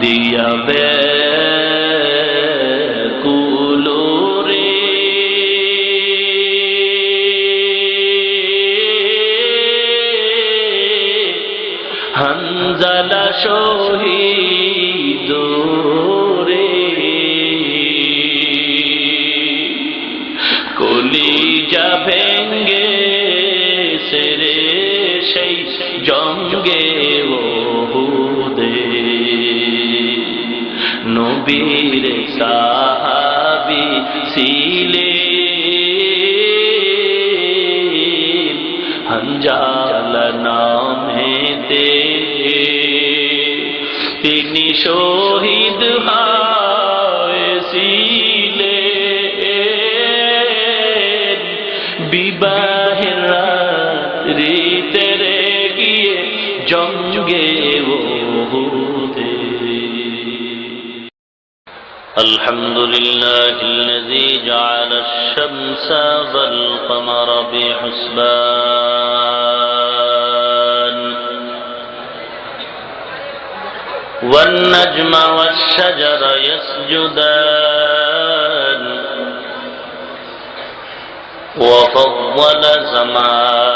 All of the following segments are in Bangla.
দিয়া বে হঞ্জলা শহীদ রে। কলিজা ভেঙ্গে সেরে সেই জঙ্গে নবীর সাহাবি ছিলে। হঞ্জাল নামেতে তিনি শহীদ বিবাহের রীতে রে الحمد لله الذي جعل الشمس والقمر بحسبان والنجم والشجر يسجدان وفضل زمانا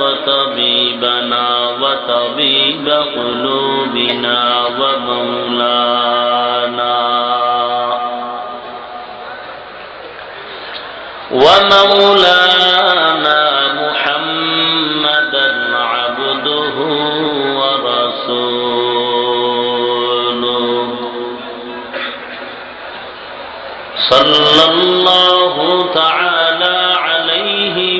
وطبيبنا وطبيب قلوبنا ومولانا. ومولانا محمدا عبده ورسوله. صلى الله تعالى عليه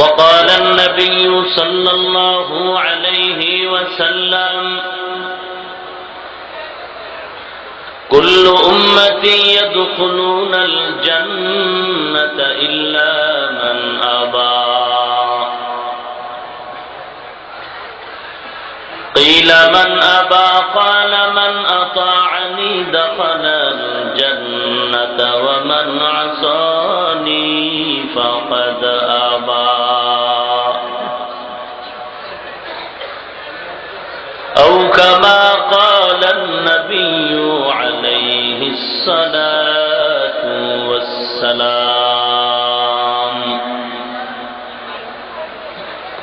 وقال النبي صلى الله عليه وسلم كل أمتي يدخلون الجنة إلا من أبى. قيل من أبى؟ قال من أطاعني دخل الجنة ومن عصاني فقد أبى. أو كما قال النبي عليه الصلاة والسلام.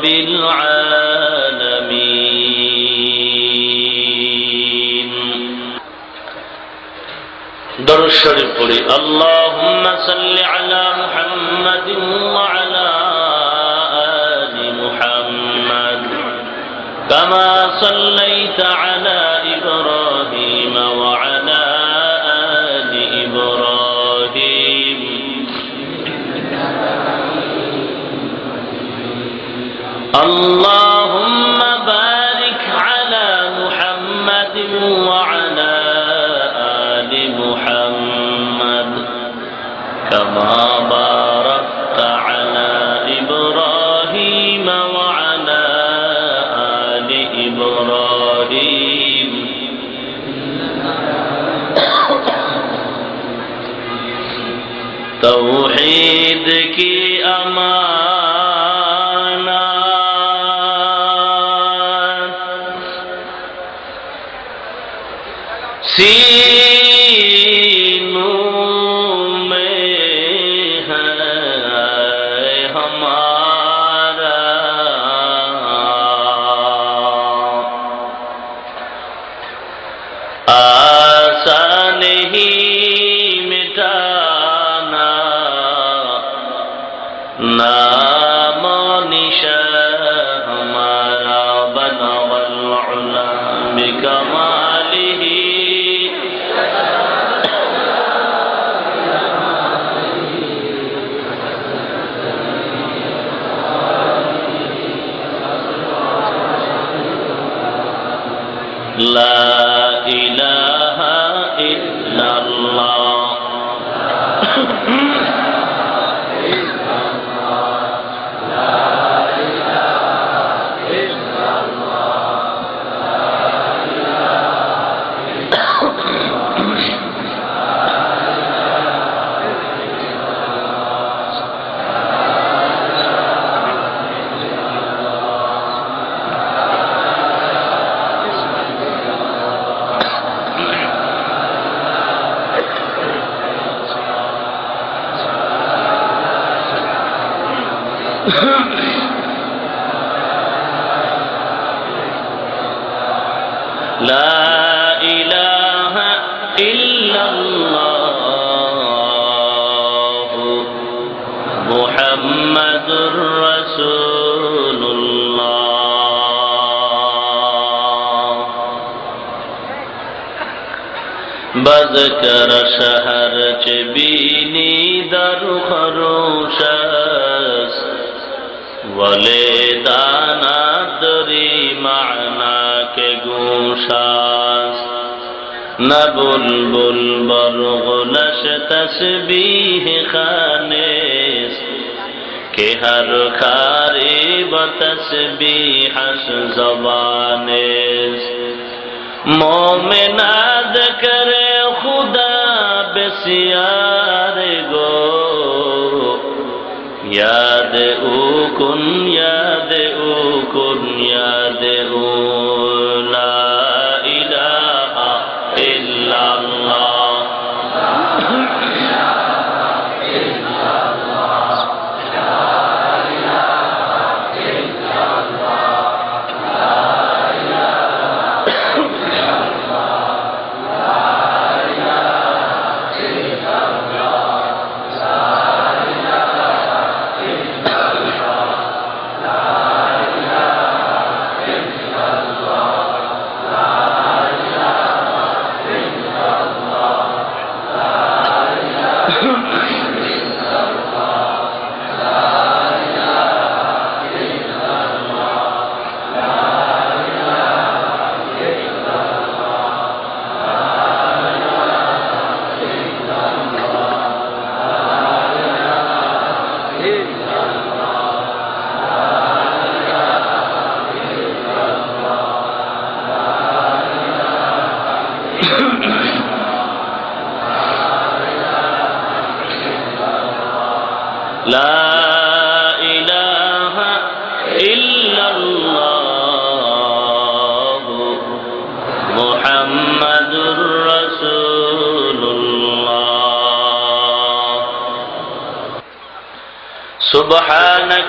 رب العالمين. در الشريف قولي اللهم صل على محمد وعلى آل محمد. كما صليت على إبراهيم وعلى আল্লাহ لا إله إلا الله بذكر شهر چبینی در خروشست ولی دانا دری معنا کے گوشاس না বুলবুল বরগুলাস তসবিহ খানে কে হর খারে বতসবিহাস জবানে মোমেনাদ করে খুদা বেসিয়ার গো। ইয়াদ ও কুন ইয়াদ ও কুন ইয়াদ ও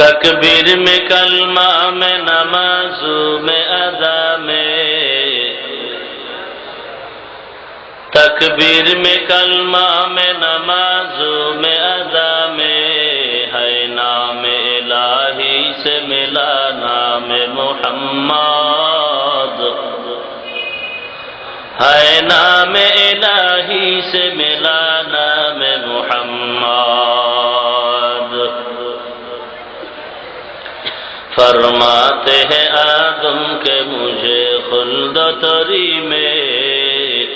تکبیر میں کلمہ میں نمازوں میں ادا میں تکبیر میں کلمہ میں نمازوں میں ادا میں ہے نام الہی سے ملا نام محمد ہے نام الہی سے ملا نام محمد فرماتے ہیں آدم کے مجھے خلد تری میں۔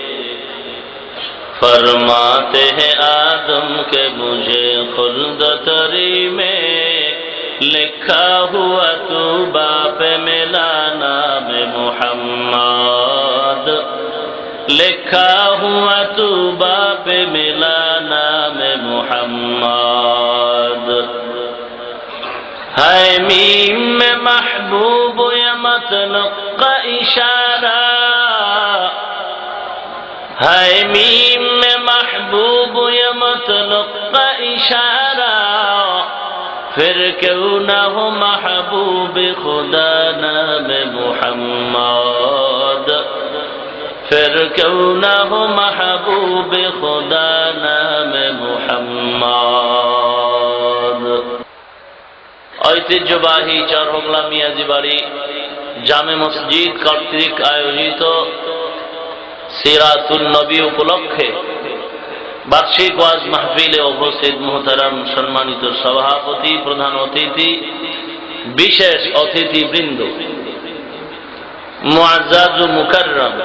فرماتے ہیں آدم کے مجھے خلد تری میں۔ لکھا ہوا تو باپ ملا نام محمد۔ لکھا ہوا تو باپ ملا نام محمد۔ ہے میم میں محبوب یا مطلب کا اشارہ ہے میم میں محبوب یا مطلب کا اشارہ پھر کیوں نہ ہو محبوب خدا نام محمد پھر کیوں نہ ہو محبوب خدا نام محمد ঐতিহ্যবাহী চরহংলা মিয়াজি বাড়ি জামে মসজিদ কর্তৃক আয়োজিত সিরাতুল নবী উপলক্ষে বার্ষিক ওয়াজ মাহফিলে উপস্থিত মোহতারাম সম্মানিত সভাপতি প্রধান অতিথি বিশেষ অতিথি বৃন্দ মুআজ্জাজ ও মুকাররম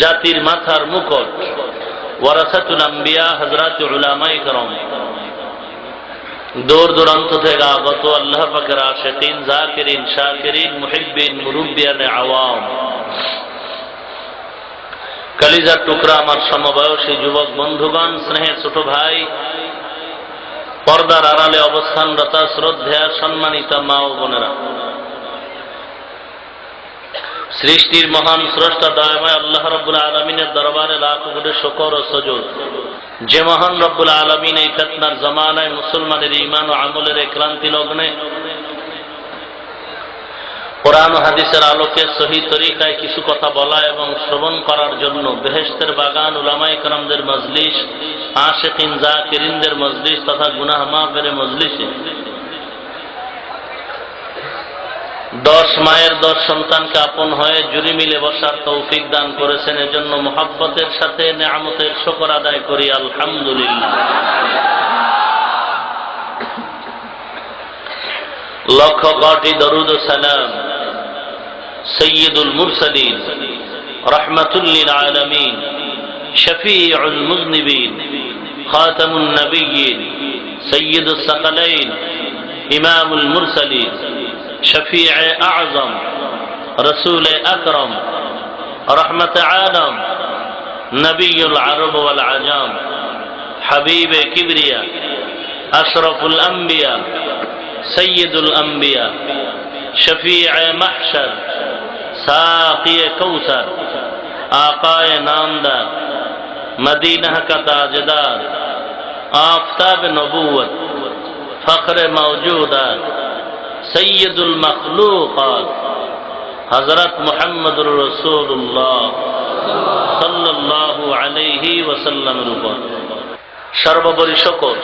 জাতির মাথার মুকুট ওয়ারাসাতুল আম্বিয়া হযরত উলামায়ে کرام দূর দূরান্ত থেকে আগত আল্লাহ পাকের আশেকিন, জাকিরিন, শাকিরিন, মুহিব্বিন, মুরুব্বিয়ান আওয়াম। কালিজার টুকরা আমার সমবয়সী যুবক বন্ধুগণ স্নেহের ছোট ভাই, পর্দার আড়ালে অবস্থানরতা শ্রদ্ধা সম্মানিত মা ও বোনেরা। সৃষ্টির মহান স্রষ্টা দয়াময় আল্লাহ রব্বুল আলমিনের দরবারে লাখ কোটি শকর ও সজুদ যে মহান রব্বুল আলমিন এই ফেতনার জমানায় মুসলমানের ইমান ও আমলের ক্লান্তি লগ্নে কোরআন ও হাদিসের আলোকে সহি তরিকায় কিছু কথা বলা এবং শ্রবণ করার জন্য বেহেস্তের বাগান উলামাই কালামদের মজলিস আশেকিন জাকিরিনদের মজলিস তথা গুনাহ মাফের মজলিসে দশ মায়ের দশ সন্তানকে আপন হয়ে জুরি মিলে বসার তৌফিক দান করেছেন, এজন্য মোহাব্বতের সাথে নেয়ামতের শকর আদায় করি, আলহামদুলিল্লাহ। লক্ষ কোটি দরুদ সালাম সৈয়দুল মুরসালিন, রহমতুল্লিল আলমিন, শফিউল মুজনিবিন, খাতামুন নবিয়িন সৈয়দুল সকলাইন, ইমামুল মুরসালিন। شفيع أعظم رسول أكرم رحمة عالم نبي العرب والعجام حبيب كبريا أشرف الأنبياء سيد الأنبياء شفيع محشر ساقي كوثر آقائے نامدار مدينة كتاجدار آفتاب نبوت فخر موجودات সৈয়দুল মখলুকাত হজরত মোহাম্মদুর রসুল্লাহ সাল্লাল্লাহু আলাইহি ওয়াসাল্লামের উপর। সর্বোপরি শকর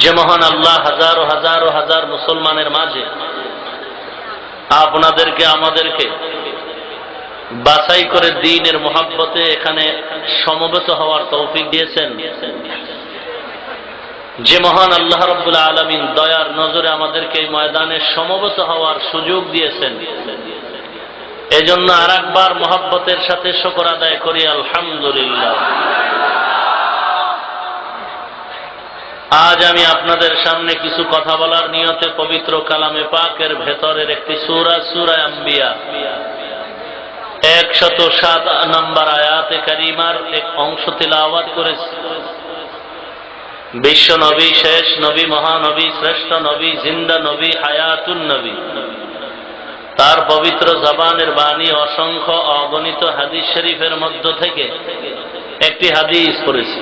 যে মহান আল্লাহ হাজারো হাজারো হাজার মুসলমানের মাঝে আপনাদেরকে, আমাদেরকে বাছাই করে দিনের মোহাব্বতে এখানে সমবেত হওয়ার তৌফিক দিয়েছেন। যে মহান আল্লাহ রব্বুল আলমিন দয়ার নজরে আমাদেরকে এই ময়দানে সমবেত হওয়ার সুযোগ দিয়েছেন। এজন্য আর একবার মোহাব্বতের সাথে শকর আদায় করি, আলহামদুলিল্লাহ। আজ আমি আপনাদের সামনে কিছু কথা বলার নিয়তে পবিত্র কালামে পাকের ভেতরের একটি সুরা সুরা আম্বিয়া। একশত সাত নম্বর আয়াতে কারিমার এক অংশ তিলাওয়াত করেছি। বিশ্ব নবী, শেষ নবী, মহানবী, শ্রেষ্ঠ নবী, জিন্দা নবী, হায়াতুন নবী। তার পবিত্র জবানের বাণী অসংখ্য অগণিত হাদিস শরীফের মধ্য থেকে একটি হাদিস পড়েছি।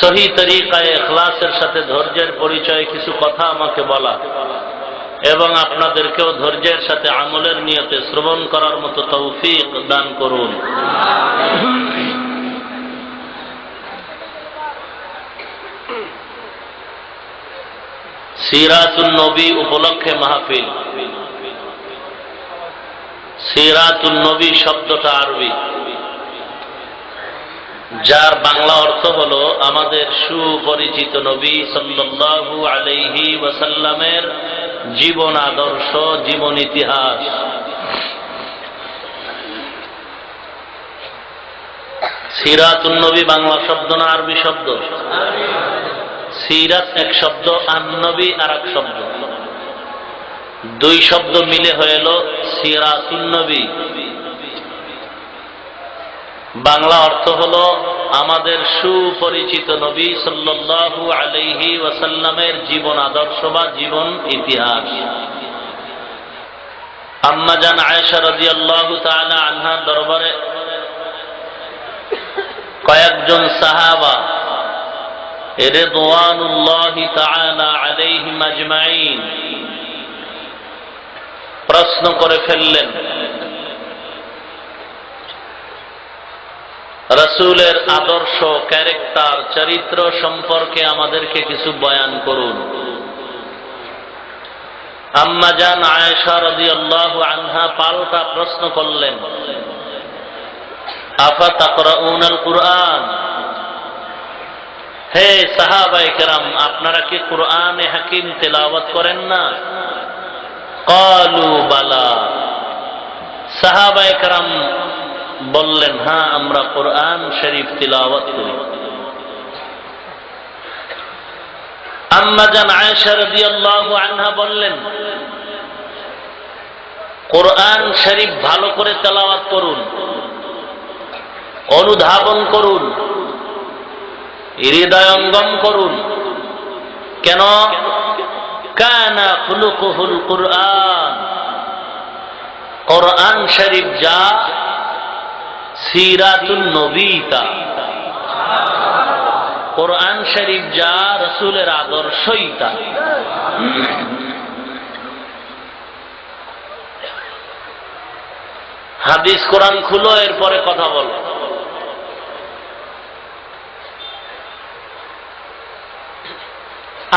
সহি তরিকায় এখলাসের সাথে ধৈর্যের পরিচয় কিছু কথা আমাকে বলা এবং আপনাদেরকেও ধৈর্যের সাথে আমলের নিয়তে শ্রবণ করার মতো তৌফিক দান করুন। সিরাতুল নবী উপলক্ষে মাহফিল। সিরাতুল নবী শব্দটা আরবি। যার বাংলা অর্থ হল আমাদের সুপরিচিত নবী সাল্লাল্লাহু আলাইহি ওয়াসাল্লামের জীবন আদর্শ, জীবন ইতিহাস। সিরাতুল নবী বাংলা শব্দ না আরবি শব্দ? সিরাত এক শব্দ, আন্নবী আর এক শব্দ। দুই শব্দ মিলে হইল সিরাতুল নবী বাংলা অর্থ হল আমাদের সুপরিচিত নবী সাল্লাল্লাহু আলাইহি ওয়াসাল্লামের জীবন আদর্শ বা জীবন ইতিহাস। আম্মাজান আয়েশা রাদিয়াল্লাহু তাআলা আনহার দরবারে কয়েকজন সাহাবা রিদওয়ানুল্লাহি তাআলা আলাইহিম আজমাইন প্রশ্ন করে ফেললেন, রসুলের আদর্শ, ক্যারেক্টার, চরিত্র সম্পর্কে আমাদেরকে কিছু বয়ান করুন। আম্মাজান আয়েশা রাদিয়াল্লাহু আনহা পাল্টা প্রশ্ন করলেন, আফা তাকরাউনাল কুরআন? হে সাহাবায়ে কেরাম, আপনারা কি কুরআনে হাকিম তেলাওয়াত করেন না? কালু বালা। সাহাবায়ে কেরাম বললেন হ্যাঁ আমরা কোরআন শরীফ তিলাওয়াত করি। আম্মাজান আয়েশা রাদিয়াল্লাহু আনহা বললেন, কোরআন শরীফ ভালো করে তেলাওয়াত করুন, অনুধাবন করুন হৃদয়ঙ্গম করুন। কেন? কানা খুলুকুহুল কোরআন। কোরআন শরীফ যা সিরাতুল নবী তা কোরআন শরীফ যা রসুলের আদর্শই তা হাদিস কোরআন খুলো, এরপরে কথা বলো।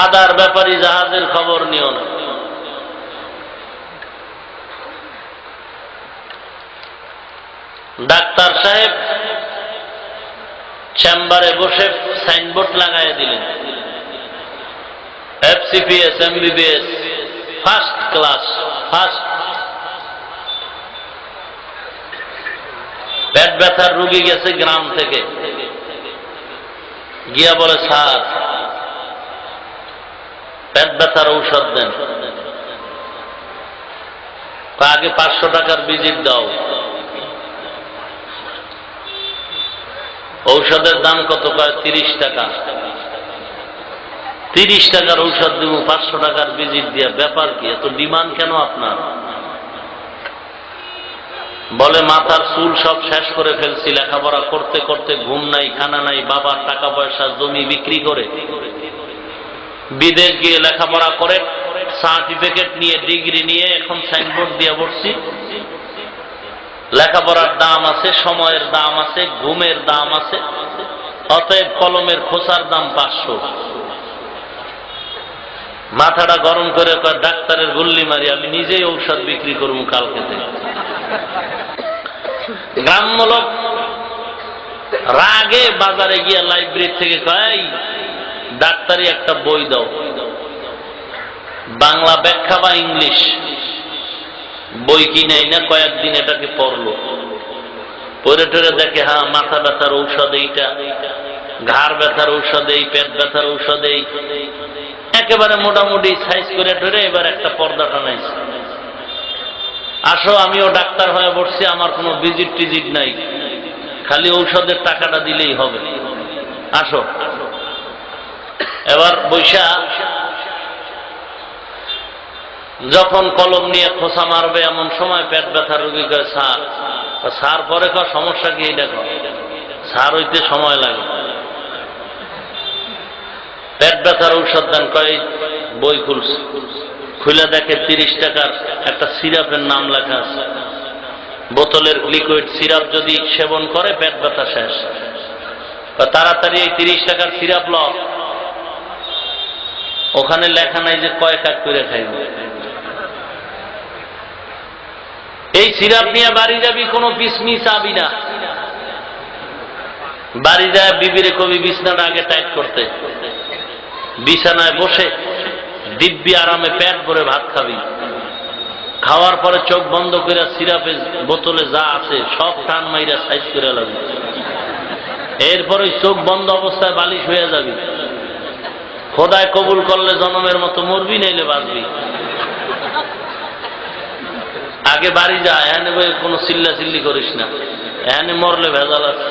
আদার ব্যাপারী জাহাজের খবর নিও না। ডাক্তার সাহেব চেম্বারে বসে সাইনবোর্ড লাগাই দিলেন। FCPS, MBBS, first class, first. পেট ব্যথার রুগী গেছে গ্রাম থেকে। গিয়া বলে, স্যার পেট ব্যথার ঔষধ দেন। আগে পাঁচশো টাকার ভিজিট দাও। ঔষধের দাম কত? পায় তিরিশ টাকা। তিরিশ টাকার ঔষধ দিব, পাঁচশো টাকার ভিজিট দিয়ে। ব্যাপার কি? এত ডিমান্ড কেন আপনার? বলে, মাথার চুল সব শেষ করে ফেলছি, লেখাপড়া করতে করতে ঘুম নাই, খানা নাই, বাবার টাকা পয়সা জমি বিক্রি করে। বিদেশ গিয়ে লেখাপড়া করে সার্টিফিকেট নিয়ে ডিগ্রি নিয়ে এখন সাইনবোর্ড দিয়ে বসছি। লেখাপড়ার দাম আছে, সময়ের দাম আছে, ঘুমের দাম আছে, অতএব কলমের খোসার দাম পাঁচশো। মাথাটা গরম করে ডাক্তারের গুল্লি মারি, আমি নিজেই ঔষধ বিক্রি করব কালকে থেকে। গ্রাম্য লোক রাগে বাজারে গিয়া লাইব্রেরি থেকে কয় ডাক্তারি একটা বই দাও। বাংলা ব্যাখ্যা বা ইংলিশ। বই কিনে না কয়েকদিন এটাকে পড়ল। পরে টরে দেখে হ্যাঁ মাথা ব্যথার ঔষধ এইটা, ঘাড় ব্যথার ঔষধ এই, পেট ব্যথার ঔষধ এই। একেবারে মোটামুটি সাইজ করে টরে এবার একটা পর্দা টানাইছে। আসো, আমিও ডাক্তার হয়ে বসছি, আমার কোনো ভিজিট টিজিট নাই। খালি ঔষধের টাকাটা দিলেই হবে। আসো। এবার বৈশা, যখন কলম নিয়ে খোসা মারবে, এমন সময় পেট ব্যথা রোগী কয় সার সার পরে কয়, সমস্যা কি দেখো সার হইতে সময় লাগে। পেট ব্যথার ঔষধ দেন, কয়, বই খুলছে। খুলে দেখে তিরিশ টাকার একটা সিরাপের নাম লেখা আছে। বোতলের লিকুইড সিরাপ যদি সেবন করে, পেট ব্যথা শেষ। তাড়াতাড়ি এই তিরিশ টাকার সিরাপ ল ওখানে লেখা নাই যে কয় কাজ করে খাইব। এই সিরাপ নিয়ে বাড়ি যাবি কোনো পিসমি চাবি না। বাড়ি যায় বিবিরে কবি বিছনাটা আগে টাইট করতে। বিছানায় বসে দিব্যি আরামে পেট ভরে ভাত খাবি। খাওয়ার পরে চোখ বন্ধ করে সিরাপে বোতলে যা আছে সব টান মাইরা সাইজ করে লাগবে এরপরে চোখ বন্ধ অবস্থায় বালিশ হয়ে যাবি। খোদায় কবুল করলে জনমের মতো মরবি, নাইলে বাঁচবি। আগে বাড়ি যা, এখানে বই কোনো চিল্লা চিল্লি করিস না। এখানে মরলে ভেজাল আছে।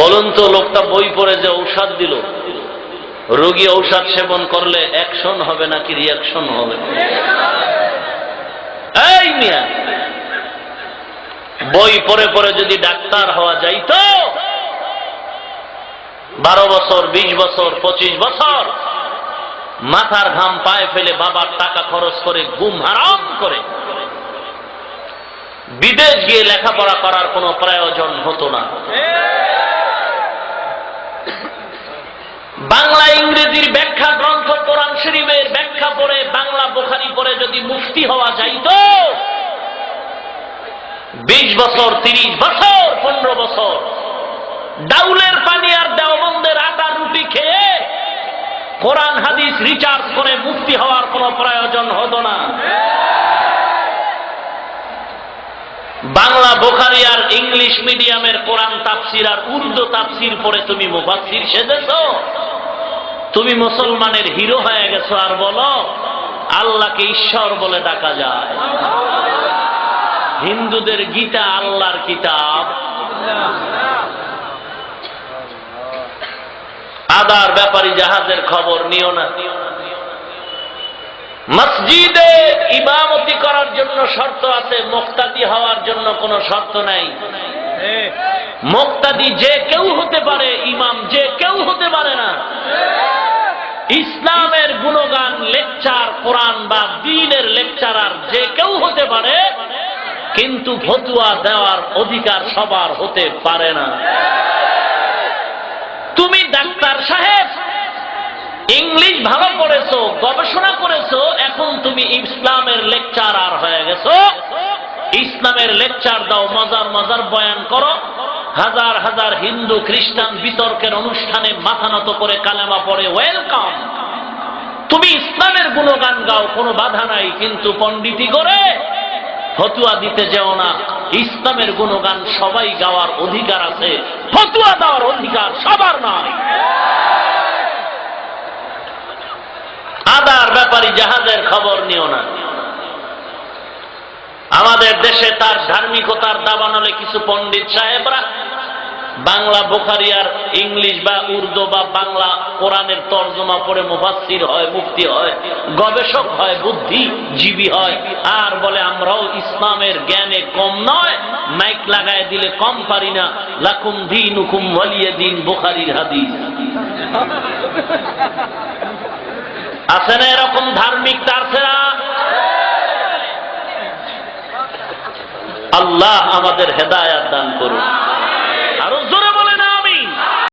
বলুন তো, লোকটা বই পড়ে যে ঔষধ দিল। রোগী ঔষধ সেবন করলে অ্যাকশন হবে নাকি রিয়াকশন হবে? এই মিয়া, বই পড়ে পড়ে যদি ডাক্তার হওয়া যাইতো বারো বছর, বিশ বছর, পঁচিশ বছর। মাথার ঘাম পায়ে ফেলে বাবার টাকা খরচ করে ঘুম হারাম করে। বিদেশ গিয়ে লেখাপড়া করার কোনো প্রয়োজন হতো না। বাংলা ইংরেজির ব্যাখ্যা গ্রন্থ, কোরআন শরীফের ব্যাখ্যা পড়ে, বাংলা বোখারি পড়ে যদি মুক্তি হওয়া যাইত, বিশ বছর, তিরিশ বছর, পনেরো বছর ডাউলের পানি আর দেওবন্দের আটা রুটি খেয়ে কোরআন, হাদিস, রিচার্জ করে মুক্তি হওয়ার কোনো প্রয়োজন হতো না। বাংলা, বোখারি আর ইংলিশ মিডিয়ামের কোরআন তাফসির আর উর্দু তাফসির পড়ে তুমি মুফাসির সেজেছ? তুমি মুসলমানের হিরো হয়ে গেছো আর বলো, আল্লাহকে ঈশ্বর বলে ডাকা যায়। হিন্দুদের গীতা আল্লাহর কিতাব। আদার ব্যাপারী জাহাজের খবর নিও না। মসজিদে ইমামতি করার জন্য শর্ত আছে, মুক্তাদি হওয়ার জন্য কোনো শর্ত নাই। মুক্তাদি যে কেউ হতে পারে, ইমাম যে কেউ হতে পারে না। ইসলামের গুণগান, লেকচার, কোরআন বা দিনের লেকচারার যে কেউ হতে পারে, কিন্তু ফতুয়া দেওয়ার অধিকার সবার হতে পারে না। সাহেব, ইংলিশ ভালো পড়েছো, গবেষণা করেছ, এখন তুমি ইসলামের লেকচারার হয়ে গেছো। ইসলামের লেকচার দাও, মজার মজার বয়ান করো। হাজার হাজার হিন্দু খ্রিস্টান বিতর্কের অনুষ্ঠানে মাথা নত করে কালেমা পড়ে, ওয়েলকাম। তুমি ইসলামের গুণগান গাও, কোনো বাধা নাই, কিন্তু পণ্ডিতি করে। ফতুয়া দিতে যেও না, ইসলামের গুণগান সবাই গাওয়ার অধিকার আছে। ফতুয়া দেওয়ার অধিকার সবার নয় আদার ব্যাপারী জাহাজের খবর নিও না। আমাদের দেশে তার ধার্মিকতার দাবানলে কিছু পণ্ডিত সাহেবরা বাংলা, বোখারি আর ইংলিশ বা উর্দু বা বাংলা কোরআনের তর্জমা পড়ে মুফাসির হয়, মুফতি হয়, গবেষক হয়, বুদ্ধিজীবী হয়। আর বলে, আমরাও ইসলামের জ্ঞানে কম নয়, মাইক লাগায় দিলে কম পারি না। লাকুম দিন হুকুম ওয়ালিয়ে দিন বোখারির হাদিস। আছে না এরকম ধার্মিক তারছেরা আল্লাহ আমাদের হেদায়াত দান করুন।